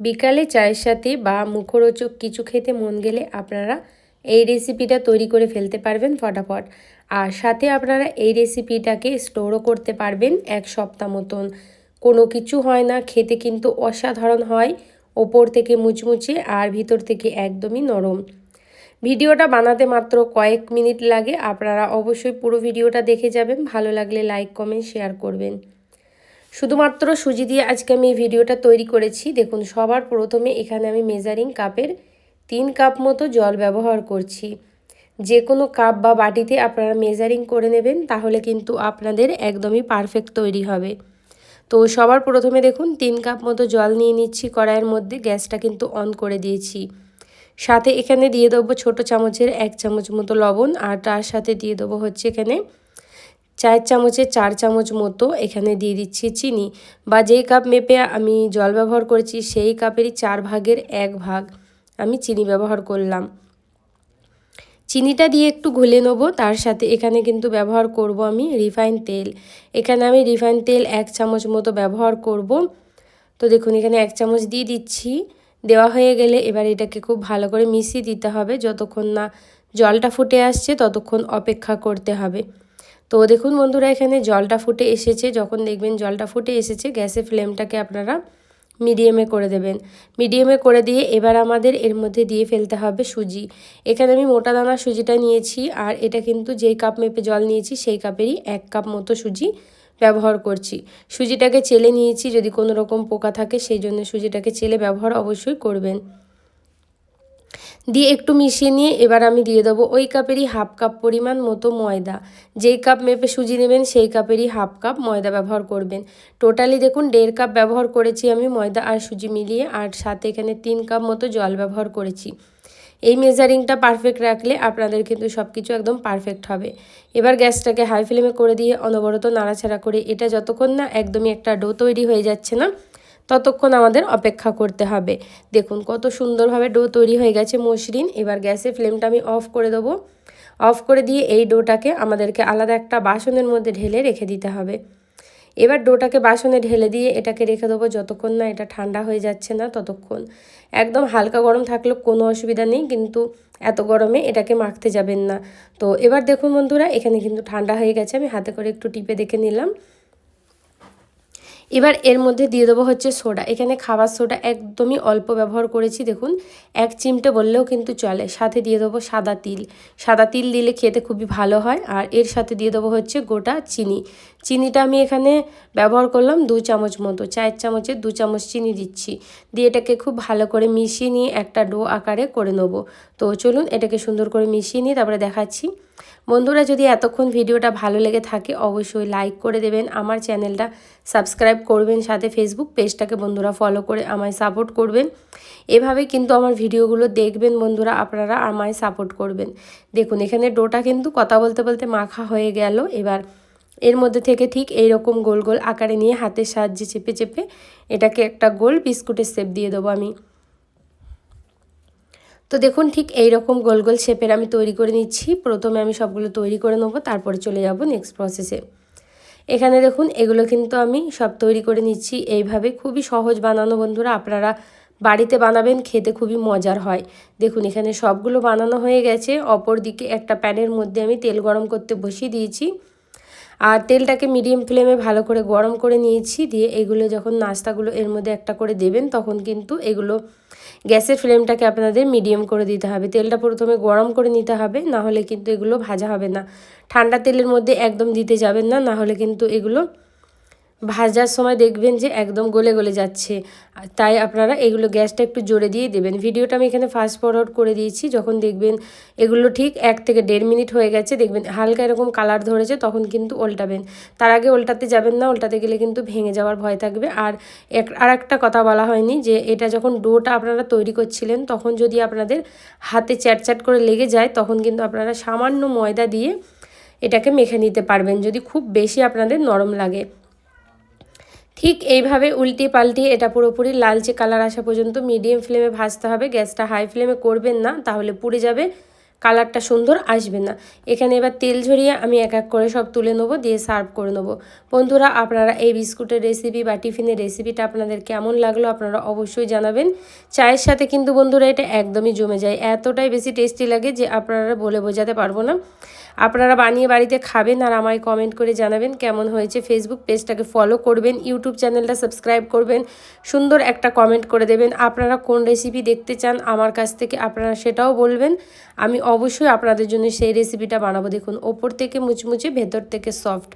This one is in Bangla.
বিকালে চায়ের সাথে বা মুখরোচক কিছু খেতে মন গেলে আপনারা এই রেসিপিটা তৈরি করে ফেলতে পারবেন ফটাফট। আর সাথে আপনারা এই রেসিপিটাকে স্টোরও করতে পারবেন এক সপ্তাহ মতন। কোনো কিছু হয় না, খেতে কিন্তু অসাধারণ হয়, ওপর থেকে মুচমুচে আর ভিতর থেকে একদমই নরম। ভিডিওটা বানাতে মাত্র কয়েক মিনিট লাগে, আপনারা অবশ্যই পুরো ভিডিওটা দেখে যাবেন, ভালো লাগলে লাইক কমেন্ট শেয়ার করবেন। শুধুমাত্র সুজি দিয়ে আজকে আমি এই ভিডিওটা তৈরি করেছি। দেখুন, সবার প্রথমে এখানে আমি মেজারিং কাপের তিন কাপ মতো জল ব্যবহার করছি। যে কোনো কাপ বা বাটিতে আপনারা মেজারিং করে নেবেন, তাহলে কিন্তু আপনাদের একদমই পারফেক্ট তৈরি হবে। তো সবার প্রথমে দেখুন, তিন কাপ মতো জল নিয়ে নিচ্ছি কড়াইয়ের মধ্যে, গ্যাসটা কিন্তু অন করে দিয়েছি। সাথে এখানে দিয়ে দেবো ছোটো চামচের এক চামচ মতো লবণ, আর তার সাথে দিয়ে দেবো হচ্ছে এখানে চায়ের চামচে চার চামচ মতো এখানে দিয়ে দিচ্ছি চিনি বা যেই কাপ মেপে আমি জল ব্যবহার করেছি সেই কাপেরই চার ভাগের এক ভাগ আমি চিনি ব্যবহার করলাম। চিনিটা দিয়ে একটু ঘুলে নেব, তার সাথে এখানে কিন্তু ব্যবহার করব আমি রিফাইন তেল। এখানে আমি রিফাইন তেল এক চামচ মতো ব্যবহার করব। তো দেখুন, এখানে এক চামচ দিয়ে দিচ্ছি। দেওয়া হয়ে গেলে এবার এটাকে খুব ভালো করে মিশিয়ে দিতে হবে। যতক্ষণ না জলটা ফুটে আসছে, ততক্ষণ অপেক্ষা করতে হবে। তো দেখুন বন্ধুরা, এখানে জলটা ফুটে এসেছে। যখন দেখবেন জলটা ফুটে এসেছে গ্যাসের ফ্লেমটাকে আপনারা মিডিয়ামে করে দেবেন। মিডিয়ামে করে দিয়ে এবার আমাদের এর মধ্যে দিয়ে ফেলতে হবে সুজি। এখানে আমি মোটা দানা সুজিটা নিয়েছি, আর এটা কিন্তু যেই কাপ মেপে জল নিয়েছি, সেই কাপেরই এক কাপ মতো সুজি ব্যবহার করছি। সুজিটাকে চেলে নিয়েছি, যদি কোনো রকম পোকা থাকে, সেই জন্য সুজিটাকে চেলে ব্যবহার অবশ্যই করবেন। দিয়ে একটু মিশিয়ে নিয়ে এবার আমি দিয়ে দেবো ওই কাপেরই হাফ কাপ পরিমাণ মতো ময়দা। যেই কাপ মেপে সুজি নেবেন, সেই কাপেরই হাফ কাপ ময়দা ব্যবহার করবেন। টোটালি দেখুন, দেড় কাপ ব্যবহার করেছি আমি ময়দা আর সুজি মিলিয়ে, আর সাথে এখানে তিন কাপ মতো জল ব্যবহার করেছি। এই মেজারিংটা পারফেক্ট রাখলে আপনাদের কিন্তু সব কিছু একদম পারফেক্ট হবে। এবার গ্যাসটাকে হাই ফ্লেমে করে দিয়ে অনবরত নাড়াচাড়া করে, এটা যতক্ষণ না একদমই একটা ডো তৈরি হয়ে যাচ্ছে না ততক্ষণ আমাদের অপেক্ষা করতে হবে। দেখুন কত সুন্দরভাবে ডো তৈরি হয়ে গেছে মসৃণ। এবার গ্যাসের ফ্লেমটা আমি অফ করে দেবো। অফ করে দিয়ে এই ডোটাকে আমাদেরকে আলাদা একটা বাসনের মধ্যে ঢেলে রেখে দিতে হবে। এবার ডোটাকে বাসনে ঢেলে দিয়ে এটাকে রেখে দেবো যতক্ষণ না এটা ঠান্ডা হয়ে যাচ্ছে না ততক্ষণ। একদম হালকা গরম থাকলেও কোনো অসুবিধা নেই, কিন্তু এত গরমে এটাকে মাখতে যাবেন না। তো এবার দেখুন বন্ধুরা, এখানে কিন্তু ঠান্ডা হয়ে গেছে। আমি হাতে করে একটু টিপে দেখে নিলাম। এবার এর মধ্যে দিয়ে দেবো হচ্ছে সোডা। এখানে খাবার সোডা একদমই অল্প ব্যবহার করেছি, দেখুন। এক চিমটে বললেও কিন্তু চলে। সাথে দিয়ে দেবো সাদা তিল। সাদা তিল দিলে খেতে খুবই ভালো হয়। আর এর সাথে দিয়ে দেবো হচ্ছে গোটা চিনি। চিনিটা আমি এখানে ব্যবহার করলাম দু চামচ মতো চায়ের চামচের দু চামচ চিনি দিচ্ছি। দিয়ে এটাকে খুব ভালো করে মিশিয়ে নিয়ে একটা ডো আকারে করে নেব। তো চলুন এটাকে সুন্দর করে মিশিয়ে নিয়ে তারপরে দেখাচ্ছি। বন্ধুরা, যদি এতক্ষণ ভিডিওটা ভালো লেগে থাকে, অবশ্যই লাইক করে দেবেন, আমার চ্যানেলটা সাবস্ক্রাইব করবেন, সাথে ফেসবুক পেজটাকে বন্ধুরা ফলো করে আমায় সাপোর্ট করবেন। এভাবে কিন্তু আমার ভিডিওগুলো দেখবেন বন্ধুরা, আপনারা আমায় সাপোর্ট করবেন। দেখুন, এখানে ডোটা কিন্তু কথা বলতে বলতে মাখা হয়ে গেল। এবার এর মধ্যে থেকে ঠিক এই রকম গোল গোল আকারে নিয়ে হাতের সাহায্যে চেপে চেপে এটাকে একটা গোল বিস্কুটের শেপ দিয়ে দেবো আমি। তো দেখুন ঠিক এই রকম গোল গোল শেপের আমি তৈরি করে নিচ্ছি। প্রথমে আমি সবগুলো তৈরি করে নেব, তারপরে চলে যাব নেক্সট প্রসেসে এখানে দেখুন এগুলো কিন্তু আমি সব তৈরি করে নিচ্ছি। এইভাবে খুবই সহজ বানানো বন্ধুরা, আপনারা বাড়িতে বানাবেন, খেতে খুবই মজার হয়। দেখুন এখানে সবগুলো বানানো হয়ে গেছে। অপর দিকে একটা প্যানের মধ্যে আমি তেল গরম করতে বসিয়ে দিয়েছি। আর তেলটাকে মিডিয়াম ফ্লেমে ভালো করে গরম করে নিয়েছি। দিয়ে এগুলো যখন নাস্তাগুলো এর মধ্যে একটা করে দেবেন, তখন কিন্তু এগুলো গ্যাসের ফ্লেমটাকে আপনাদের মিডিয়াম করে দিতে হবে। তেলটা প্রথমে গরম করে নিতে হবে, না হলে কিন্তু এগুলো ভাজা হবে না। ঠান্ডা তেলের মধ্যে একদম দিতে যাবেন না না হলে কিন্তু এগুলো ভাজার সময় দেখবেন যে একদম গলে গলে যাচ্ছে। তাই আপনারা এগুলো গ্যাসটা একটু জোরে দিয়ে দেবেন। ভিডিওটা আমি এখানে ফাস্ট ফরওয়ার্ড করে দিয়েছি। যখন দেখবেন এগুলো ঠিক এক থেকে দেড় মিনিট হয়ে গেছে, দেখবেন হালকা এরকম কালার ধরেছে, তখন কিন্তু উল্টাবেন তার আগে উল্টাতে যাবেন না উল্টাতে গেলে কিন্তু ভেঙে যাওয়ার ভয় থাকবে। আর এক আর একটা কথা বলা হয়নি যে এটা যখন ডোটা আপনারা তৈরি করছিলেন, তখন যদি আপনাদের হাতে চ্যাটচ্যাট করে লেগে যায়, তখন কিন্তু আপনারা সামান্য ময়দা দিয়ে এটাকে মেখে নিতে পারবেন। যদি খুব বেশি আপনাদের নরম লাগে। ঠিক এইভাবে উল্টে পাল্টিয়ে এটা পুরোপুরি লালচে কালার আসা পর্যন্ত মিডিয়াম ফ্লেমে ভাজতে হবে। গ্যাসটা হাই ফ্লেমে করবেন না, তাহলে পুড়ে যাবে। কালারটা সুন্দর আসবে না। এখানে এবার তেল ঝরিয়ে আমি এক এক করে সব তুলে নেব, দিয়ে সার্ভ করে নেব। বন্ধুরা, আপনারা এই বিস্কুটের রেসিপি বা টিফিনের রেসিপিটা আপনাদের কেমন লাগল আপনারা অবশ্যই জানাবেন। চায়ের সাথে কিন্তু বন্ধুরা এটা একদমই জমে যায়। এতটাই বেশি টেস্টি লাগে যে আপনারা বলে বোঝাতে পারব না। আপনারা বানিয়ে বাড়িতে খাবেন আর আমায় কমেন্ট করে জানাবেন কেমন হয়েছে ফেসবুক পেজটাকে ফলো করবেন ইউটিউব চ্যানেলটা সাবস্ক্রাইব করবেন, সুন্দর একটা কমেন্ট করে দেবেন। আপনারা কোন রেসিপি দেখতে চান, আমার কাছ থেকে আপনারা সেটাও বলবেন। আমি অবশ্যই আপনাদের জন্য সেই রেসিপিটা বানাবো। দেখুন ওপর থেকে মুচমুচে ভেতর থেকে সফট